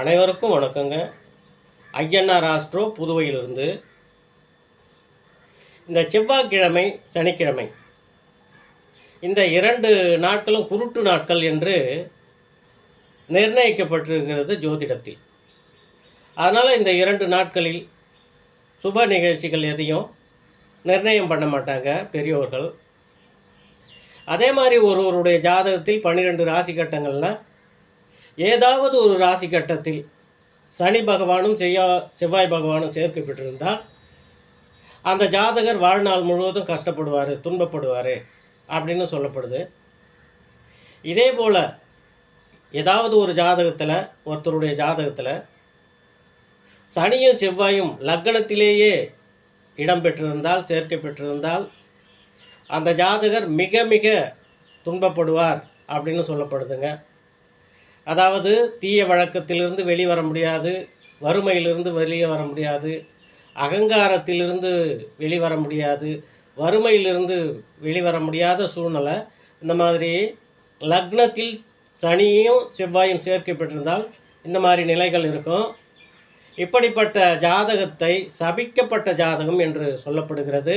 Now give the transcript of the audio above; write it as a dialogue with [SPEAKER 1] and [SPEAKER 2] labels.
[SPEAKER 1] அனைவருக்கும் வணக்கங்க. ஐயன்னார் ஆஸ்ட்ரோ புதுவையிலிருந்து. இந்த செவ்வாய்க்கிழமை சனிக்கிழமை. இந்த இரண்டு நாட்களும் குருட்டு நாட்கள் என்று நிர்ணயிக்கப்பட்டிருக்கிறது ஜோதிடத்தில். அதனால் இந்த இரண்டு நாட்களில் சுப நிகழ்ச்சிகள் எதையும் நிர்ணயம் பண்ண மாட்டாங்க பெரியோர்கள். அதே மாதிரி ஒருவருடைய ஜாதகத்தில் பன்னிரெண்டு ராசி கட்டங்களில் ஏதாவது ஒரு ராசி கட்டத்தில் சனி பகவானும் செய்யா செவ்வாய் பகவானும் சேர்க்கப்பட்டிருந்தால் அந்த ஜாதகர் வாழ்நாள் முழுவதும் கஷ்டப்படுவார் துன்பப்படுவார் அப்படின்னு சொல்லப்படுது. இதே போல் ஏதாவது ஒரு ஜாதகத்தில் ஒருத்தருடைய ஜாதகத்தில் சனியும் செவ்வாயும் லக்னத்திலேயே இடம் பெற்றிருந்தால் சேர்க்கை பெற்றிருந்தால் அந்த ஜாதகர் மிக மிக துன்பப்படுவார் அப்படின்னு சொல்லப்படுதுங்க. அதாவது தீய வழக்கத்திலிருந்து வெளிவர முடியாது வறுமையிலிருந்து வெளியே வர முடியாது அகங்காரத்திலிருந்து வெளிவர முடியாது வறுமையிலிருந்து வெளிவர முடியாத சூழ்நிலை இந்த மாதிரி லக்னத்தில் சனியும் செவ்வாயும் சேர்க்கப்பட்டிருந்தால் இந்த மாதிரி நிலைகள் இருக்கும். இப்படிப்பட்ட ஜாதகத்தை சபிக்கப்பட்ட ஜாதகம் என்று சொல்லப்படுகிறது.